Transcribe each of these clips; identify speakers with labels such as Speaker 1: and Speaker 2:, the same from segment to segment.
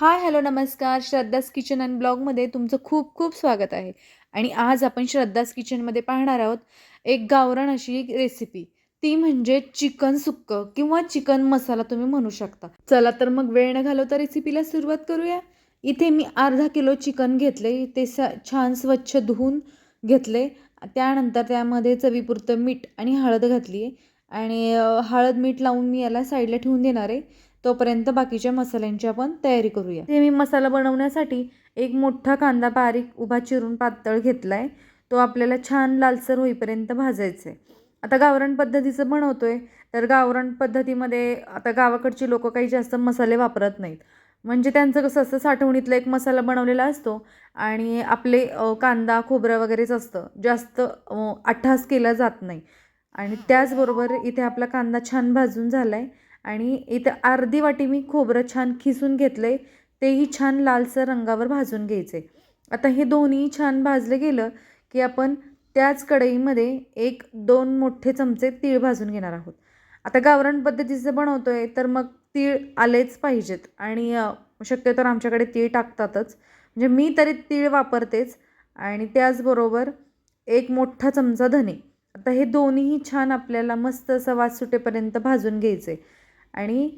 Speaker 1: Hi hello नमस्कार. Shraddha's kitchen and ब्लॉगमध्ये तुमचं खूप खूप स्वागत आहे. आणि आज आपण श्रद्धास किचनमध्ये पाहणार आहोत एक गावरण अशी एक रेसिपी ती म्हणजे चिकन सुक्क किंवा चिकन मसाला तुम्ही म्हणू शकता. चला तर मग वेळ न घालवता रेसिपीला सुरुवात करूया. इथे मी अर्धा किलो चिकन घेतले. ते स छान स्वच्छ धुवून घेतले. त्यानंतर त्यामध्ये चवीपुरतं मीठ आणि हळद घातली आहे आणि हळद मीठ लावून मी याला साईडला ठेवून देणार आहे. तोपर्यंत बाकीच्या मसाल्यांची आपण तयारी करूया. ते मी मसाला बनवण्यासाठी एक मोठा कांदा बारीक उभा चिरून पातळ घेतला आहे तो आपल्याला छान लालसर होईपर्यंत भाजायचा आहे आता गावरान पद्धतीचं बनवतोय. तर गावरान पद्धतीमध्ये आता गावाकडची लोक काही जास्त मसाले वापरत नाहीत. म्हणजे त्यांचं कसं असतं साठवणीतला एक मसाला बनवलेला असतो आणि आपले कांदा खोबरं वगैरेच असतं. जास्त अठ्ठास केला जात नाही. आणि त्याचबरोबर इथे आपला कांदा छान भाजून झाला आहे आणि इथे अर्धी वाटी मी खोबरं छान खिसून घेतलं आहे तेही छान लालसर रंगावर भाजून घ्यायचे आता हे दोन्ही छान भाजलं गेलं की आपण त्याच कढईमध्ये एक दोन मोठे चमचे तीळ भाजून घेणार आहोत. आता गावरण पद्धतीचं बनवतो आहे तर मग तीळ आलेच पाहिजेत. आणि शक्यतो आमच्याकडे तीळ टाकतातच. म्हणजे मी तरी तीळ वापरतेच. आणि त्याचबरोबर एक मोठा चमचा धने. आता हे दोन्हीही छान आपल्याला मस्त असं वास सुटेपर्यंत भाजून घ्यायचे आणि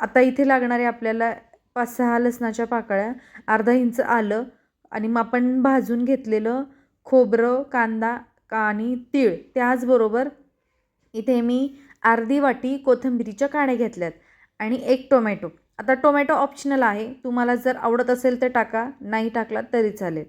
Speaker 1: आता इथे लागणारे आपल्याला पाच सहा लसणाच्या पाकळ्या अर्धा इंच आलं आणि मग आपण भाजून घेतलेलं खोबरं कांदा का आणि तीळ. त्याचबरोबर इथे मी अर्धी वाटी कोथिंबिरीच्या काड्या घेतल्यात आणि एक टोमॅटो. आता टोमॅटो ऑप्शनल आहे. तुम्हाला जर आवडत असेल तर टाका नाही टाकला तरी चालेल.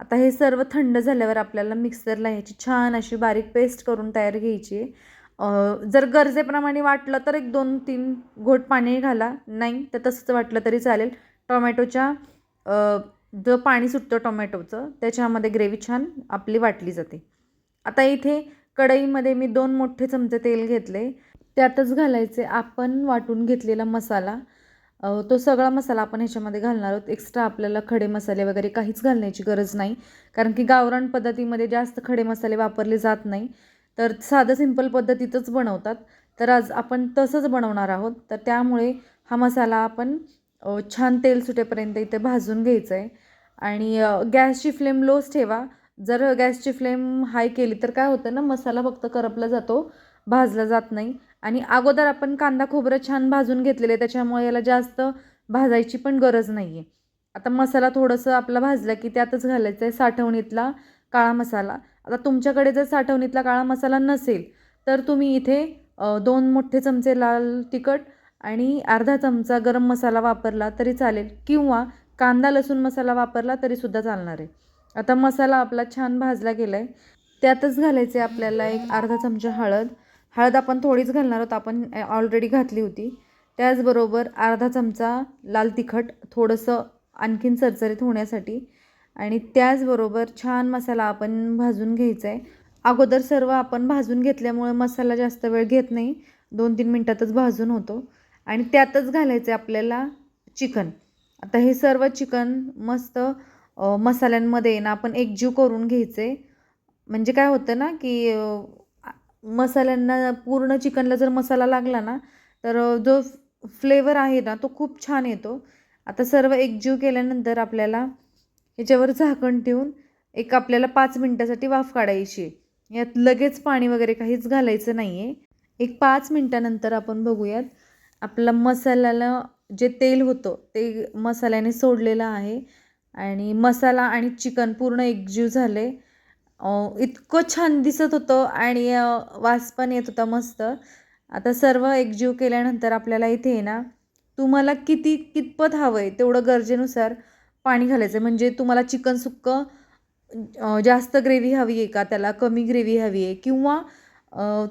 Speaker 1: आता हे सर्व थंड झाल्यावर आपल्याला मिक्सरला ह्याची छान अशी बारीक पेस्ट करून तयार घ्यायची. आहे जर गरजेप्रमाणे वाटलं तर एक दोन तीन घोट पाणी घाला. नाही तर तसंच वाटलं तरी चालेल. टोमॅटोच्या जो पाणी सुटतं टोमॅटोचं त्याच्यामध्ये ग्रेव्ही छान आपली वाटली जाते. आता इथे कढईमध्ये मी दोन मोठे चमचे तेल घेतले. त्यातच घालायचे आपण वाटून घेतलेला मसाला. तो सगळा मसाला आपण ह्याच्यामध्ये घालणार आहोत. एक्स्ट्रा आपल्याला खडे मसाले वगैरे काहीच घालण्याची गरज नाही. कारण की गावरान पद्धतीमध्ये जास्त खडे मसाले वापरले जात नाही. तर साधं सिंपल पद्धतीतच बनवतात. तर आज आपण तसंच बनवणार आहोत. तर त्यामुळे हा मसाला आपण छान तेल सुटेपर्यंत इथे भाजून घ्यायचं आहे आणि गॅसची फ्लेम लोच ठेवा. जर गॅसची फ्लेम हाय केली तर काय होतं ना मसाला फक्त करपला जातो भाजला जात नाही. आणि अगोदर आपण कांदा खोबरं छान भाजून घेतलेले त्याच्यामुळे याला जास्त भाजायची पण गरज नाही आहे आता मसाला थोडंसं आपला भाजला की त्यातच घालायचं आहे साठवणीतला काळा मसाला. आता तुमच्याकडे जर साठवणीतला काळा मसाला नसेल तर तुम्ही इथे दोन मोठे चमचे लाल तिखट आणि अर्धा चमचा गरम मसाला वापरला तरी चालेल किंवा कांदा लसूण मसाला वापरला तरीसुद्धा चालणार आहे. आता मसाला आपला छान भाजला गेला आहे त्यातच घालायचे आपल्याला एक अर्धा चमचा हळद हळद आपण थोडीच घालणार आहोत आपण ऑलरेडी घातली होती. त्याचबरोबर अर्धा चमचा लाल तिखट थोडंसं आणखीन चरचरीत होण्यासाठी. आणि त्याचबरोबर छान मसाला आपण भाजून घ्यायचा आहे अगोदर सर्व आपण भाजून घेतल्यामुळे मसाला जास्त वेळ घेत नाही. दोन तीन मिनटातच भाजून होतो. आणि त्यातच घालायचं आहे आपल्याला चिकन. आता हे सर्व चिकन मस्त मसाल्यांमध्ये ना आपण एकजीव करून घ्यायचे म्हणजे काय होतं ना की मसाल्यांना पूर्ण चिकनला जर मसाला लागला ना तर जो फ्लेवर आहे ना तो खूप छान येतो. आता सर्व एकजीव केल्यानंतर आपल्याला ह्याच्यावर झाकण ठेवून एक आपल्याला पाच मिनटासाठी वाफ काढायची. यात लगेच पाणी वगैरे काहीच घालायचं नाही आहे एक पाच मिनटानंतर आपण बघूयात आपला मसाल्याला जे तेल होतं ते मसाल्याने सोडलेलं आहे. आणि मसाला आणि चिकन पूर्ण एकजीव झाले इतकं छान दिसत होतं आणि वास पण येत होता मस्त. आता सर्व एकजीव केल्यानंतर आपल्याला इथे आहे ना तुम्हाला किती कितपत हवं आहे तेवढं गरजेनुसार पाणी घालायचं. आहे म्हणजे तुम्हाला चिकन सुक्कं जास्त ग्रेव्ही हवी आहे का? त्याला कमी ग्रेव्ही हवी आहे. किंवा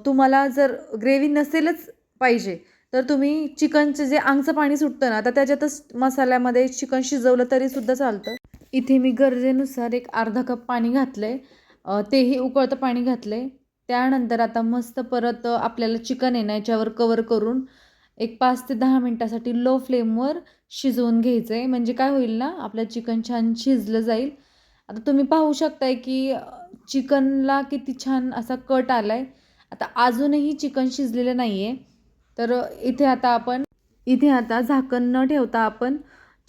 Speaker 1: तुम्हाला जर ग्रेव्ही नसेलच पाहिजे तर तुम्ही चिकनचं जे आंगचं पाणी सुटतं ना आता त्याच्यातच मसाल्यामध्ये चिकन शिजवलं तरीसुद्धा चालतं. इथे मी गरजेनुसार एक अर्धा कप पाणी घातलं आहे तेही उकळतं पाणी घातलं आहे त्यानंतर आता मस्त परत आपल्याला चिकन आहे ना याच्यावर कवर करून एक पाच ते दहा मिनटासाठी लो फ्लेमवर शिजवून घ्यायचं आहे म्हणजे काय होईल ना आपलं चिकन छान शिजलं जाईल. आता तुम्ही पाहू शकताय की चिकनला किती छान असा कट आला आहे आता अजूनही चिकन शिजलेलं नाही आहे तर इथे आता आपण इथे आता झाकण न ठेवता आपण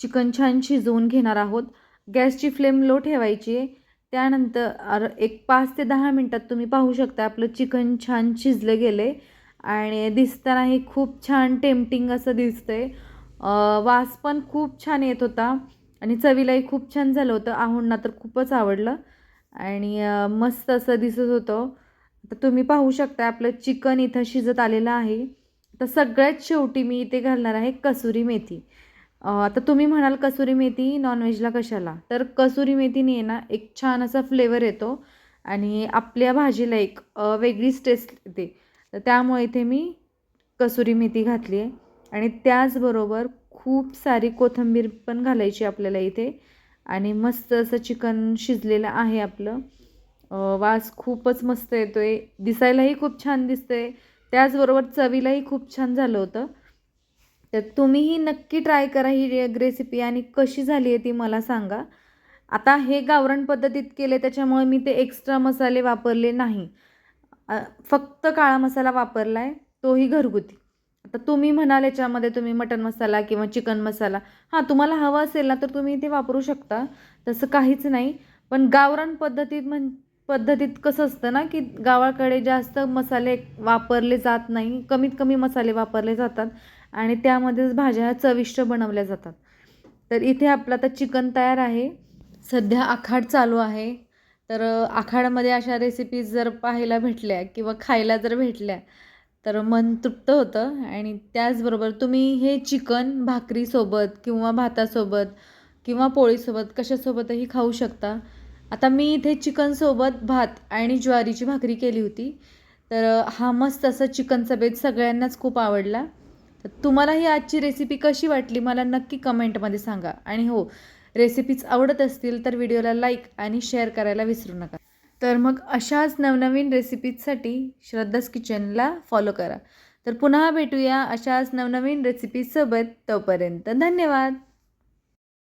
Speaker 1: चिकन छान शिजवून घेणार आहोत. गॅसची फ्लेम लो ठेवायची आहे. त्यानंतर अर एक पाच ते दहा मिनटात तुम्ही पाहू शकता आपलं चिकन छान शिजलं गेलं आहे आणि दिसतानाही खूप छान टेम्पटिंग असं दिसतं आहे वास पण खूप छान येत होता आणि चवीलाही खूप छान झालं होतं. आहोंना तर खूपच आवडलं. आणि मस्त असं दिसत होतं. तर तुम्ही पाहू शकता आपलं चिकन इथं शिजत आलेलं आहे. तर सगळ्यात शेवटी मी इथे घालणार आहे कसुरी मेथी. आता तुम्ही म्हणाल कसुरी मेथी नॉनव्हेजला कशाला? तर कसुरी मेथीने आहे ना एक छान असा फ्लेवर येतो आणि आपल्या भाजीला एक वेगळीच टेस्ट येते. तर त्यामुळे इथे मी कसुरी मेथी घातली आहे. आणि त्याचबरोबर खूप सारी कोथिंबीर पण घालायची आपल्याला इथे. आणि मस्त असं चिकन शिजलेलं आहे आपलं. वास खूपच मस्त येतो आहे दिसायलाही खूप छान दिसतं आहे त्याचबरोबर चवीलाही खूप छान झालं होतं. तर तुम्हीही नक्की ट्राय करा ही रेसिपी आणि कशी झाली आहे ती मला सांगा. आता हे गावरण पद्धतीत केले त्याच्यामुळे मी ते एक्स्ट्रा मसाले वापरले नाही. फक्त काळा मसाला वापरला आहे तोही घरगुती. आता तुम्ही म्हणाल याच्यामध्ये तुम्ही मटन मसाला किंवा चिकन मसाला. हां तुम्हाला हवं असेल ना तर तुम्ही ते वापरू शकता. तसं काहीच नाही. पण गावरान पद्धतीत म्हण पद्धतीत कसं असतं ना की गावाकडे जास्त मसाले वापरले जात नाही. कमीत कमी मसाले वापरले जातात. आणि त्यामध्येच भाज्या चविष्ट बनवल्या जातात. तर इथे आपलं आता चिकन तयार आहे. सध्या आखाड चालू आहे. तर आखाडामध्ये अशा रेसिपीज जर पाहायला भेटल्या किंवा खायला जर भेटल्या तर मन तृप्त होतं. आणि त्याचबरोबर तुम्ही हे चिकन भाकरीसोबत किंवा भातासोबत किंवा पोळीसोबत कशासोबतही खाऊ शकता. आता मी इथे चिकनसोबत भात आणि ज्वारीची भाकरी केली होती. तर हा मस्त असा चिकनचा बेत सगळ्यांनाच खूप आवडला. तर तुम्हाला ही आजची रेसिपी कशी वाटली मला नक्की कमेंटमध्ये सांगा. आणि हो रेसिपीज आवडत असतील तर व्हिडिओला लाईक आणि शेअर करायला विसरू नका. तर मग अशाच नवनवीन रेसिपीजसाठी श्रद्धास किचनला फॉलो करा. तर पुन्हा भेटूया अशाच नवनवीन रेसिपीजसोबत तोपर्यंत धन्यवाद.